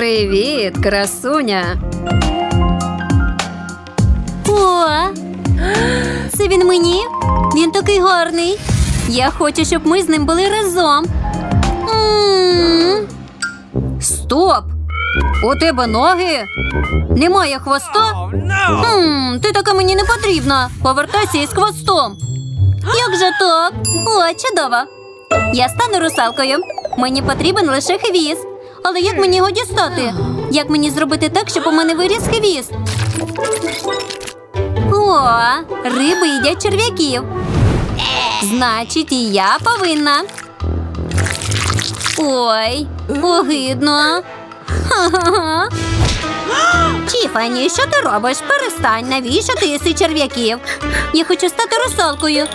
Привіт, красуня. О, це він мені? Він такий гарний. Я хочу, щоб ми з ним були разом. М. Стоп! У тебе ноги? Немає хвоста? Хм, ти така мені не потрібна. Повертайся із хвостом. Як же так? О, чудово. Я стану русалкою. Мені потрібен лише хвіст. Але як мені його дістати? Як мені зробити так, щоб у мене виріс хвіст? О, риби їдять черв'яків. Значить, і я повинна. Ой, огидно. Ха-ха-ха. Тіфані, що ти робиш? Перестань, навіщо ти їси черв'яків? Я хочу стати русалкою.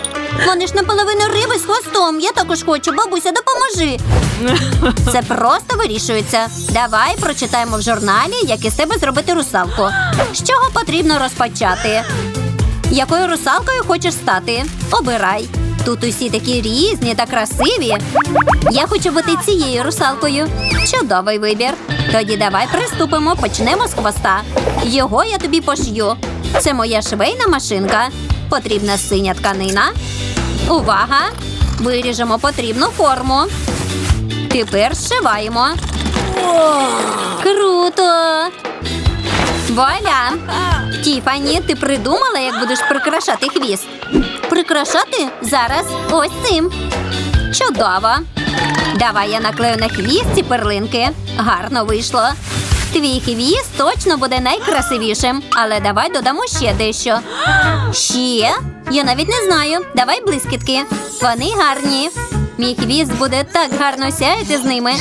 Вони ж наполовину риби з хвостом. Я також хочу, бабуся, допоможи. Це просто вирішується. Давай прочитаємо в журналі, як із себе зробити русалку. З чого потрібно розпочати? Якою русалкою хочеш стати? Обирай. Тут усі такі різні та красиві. Я хочу бути цією русалкою. Чудовий вибір. Тоді давай приступимо, почнемо з хвоста. Його я тобі пошью. Це моя швейна машинка. Потрібна синя тканина. Увага! Виріжемо потрібну форму. Тепер зшиваємо. Круто! Вуаля! Тіфані, ти придумала, як будеш прикрашати хвіст? Прикрашати? Зараз ось цим. Чудово. Давай я наклею на хвіст ці перлинки. Гарно вийшло. Твій хвіст точно буде найкрасивішим, але давай додамо ще дещо. Ще? Я навіть не знаю. Давай блискітки. Вони гарні. Мій хвіст буде так гарно сяяти з ними.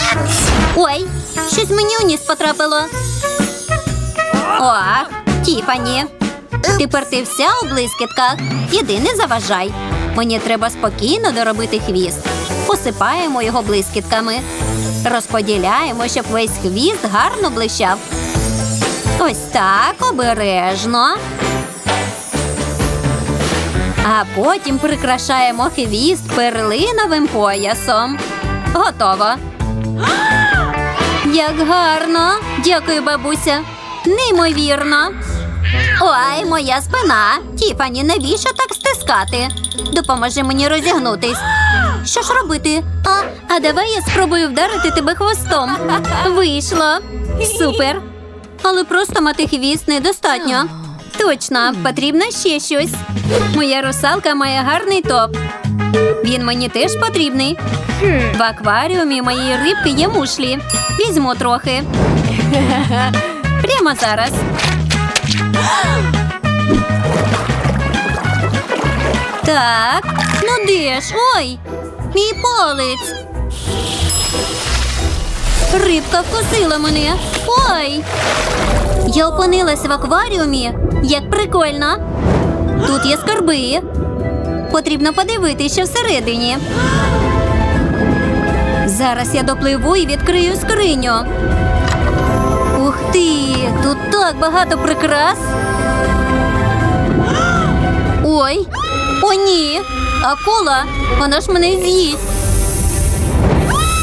Ой, щось мені у ніс потрапило. Ох, Тіфані. Тепер ти вся у блискітках. Іди, не заважай. Мені треба спокійно доробити хвіст. Посипаємо його блискітками. Розподіляємо, щоб весь хвіст гарно блищав. Ось так, обережно. А потім прикрашаємо хвіст перлиновим поясом. Готово. Як гарно! Дякую, бабуся. Неймовірно. Ой, моя спина. Тіфані, навіщо так стискати? Допоможи мені розігнутись. Що ж робити? А, а давай я спробую вдарити тебе хвостом. Вийшло. Супер. Але просто мати хвіст недостатньо. Точно, потрібно ще щось. Моя русалка має гарний топ. Він мені теж потрібний. В акваріумі моєї рибки є мушлі. Візьму трохи. Прямо зараз. Так, ну де ж? Ой, мій палець. Рибка вкусила мене. Ой. Я опинилась в акваріумі. Як прикольно. Тут є скарби. Потрібно подивитися, що всередині. Зараз я допливу і відкрию скриню. Так багато прикрас. Ой, о, ні! Акула! Вона ж мене з'їсть.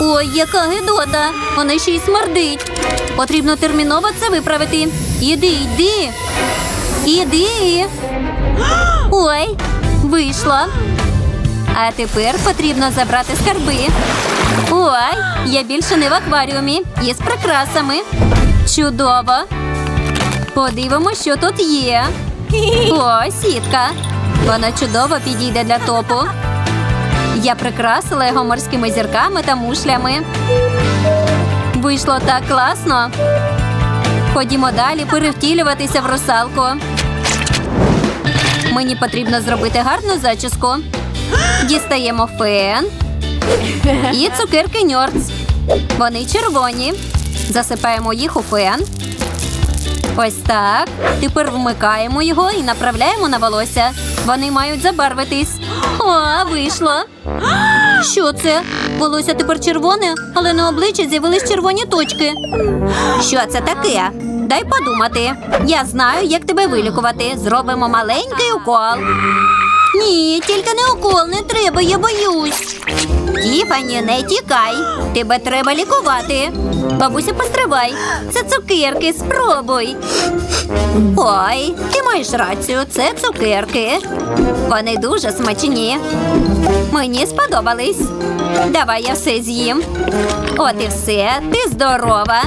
Ой, яка гидота! Вона ще й смердить. Потрібно терміново це виправити. Іди, йди. Іди. Ой, вийшла. А тепер потрібно забрати скарби. Ой, я більше не в акваріумі. Є з прикрасами. Чудово. Подивимося, що тут є. О, сітка. Вона чудово підійде для топу. Я прикрасила його морськими зірками та мушлями. Вийшло так класно. Ходімо далі перевтілюватися в русалку. Мені потрібно зробити гарну зачіску. Дістаємо фен і цукерки ньорц. Вони червоні. Засипаємо їх у фен. Ось так. Тепер вмикаємо його і направляємо на волосся. Вони мають забарвитись. О, вийшло. Що це? Волосся тепер червоне, але на обличчі з'явились червоні точки. Що це таке? Дай подумати. Я знаю, як тебе вилікувати. Зробимо маленький укол. Ні, тільки не укол, не треба, я боюсь. Тіфані, не тікай. Тебе треба лікувати. Бабуся, постривай. Це цукерки, спробуй. Ой, ти маєш рацію, це цукерки. Вони дуже смачні. Мені сподобались. Давай я все з'їм. От і все, ти здорова.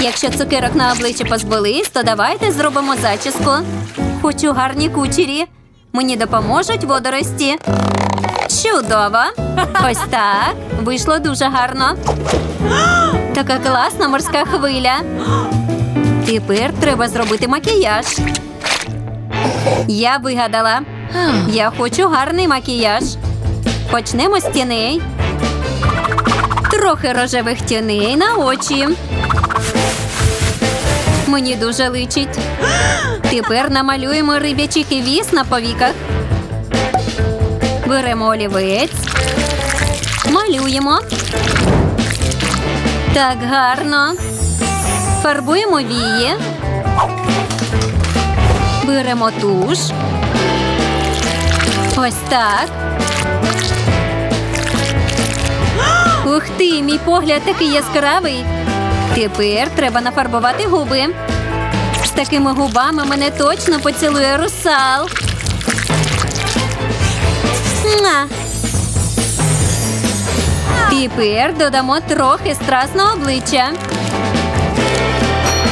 Якщо цукерок на обличчі позбулись, то давайте зробимо зачіску. Хочу гарні кучері. Мені допоможуть водорості. Чудово! Ось так. Вийшло дуже гарно. Така класна морська хвиля. Тепер треба зробити макіяж. Я вигадала. Я хочу гарний макіяж. Почнемо з тіней. Трохи рожевих тіней на очі. Мені дуже личить. Тепер намалюємо риб'ячий хвіст на повіках. Беремо олівець. Малюємо. Так гарно. Фарбуємо вії. Беремо туш. Ось так. Ух ти, мій погляд такий яскравий. Тепер треба нафарбувати губи. Такими губами мене точно поцілує русал. Тепер додамо трохи страсного обличчя.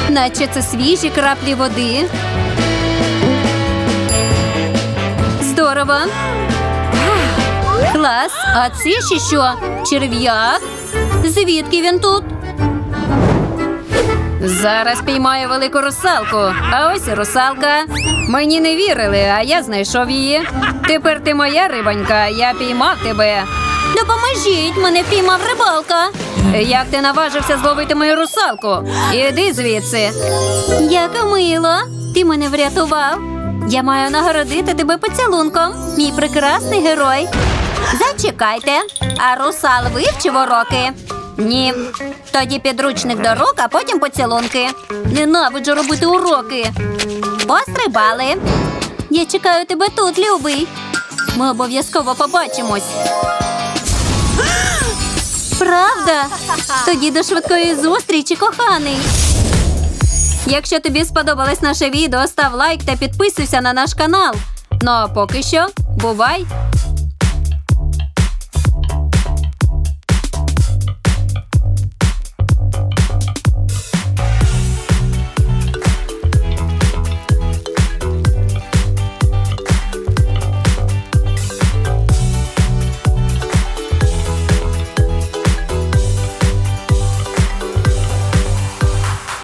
Наче це свіжі краплі води. Здорово. Клас. А це ще що? Черв'як? Звідки він тут? Зараз піймаю велику русалку. А ось і русалка. Мені не вірили, а я знайшов її. Тепер ти моя рибонька, я піймав тебе. Допоможіть, мене впіймав рибалка. Як ти наважився зловити мою русалку? Іди звідси. Як мило, ти мене врятував. Я маю нагородити тебе поцілунком, мій прекрасний герой. Зачекайте, а русал вивчив уроки? Ні. Тоді підручник до рук, а потім поцілунки. Ненавиджу робити уроки. Пострибали. Я чекаю тебе тут, любий. Ми обов'язково побачимось. Правда? Тоді до швидкої зустрічі, коханий. Якщо тобі сподобалось наше відео, став лайк та підписуйся на наш канал. Ну а поки що, бувай!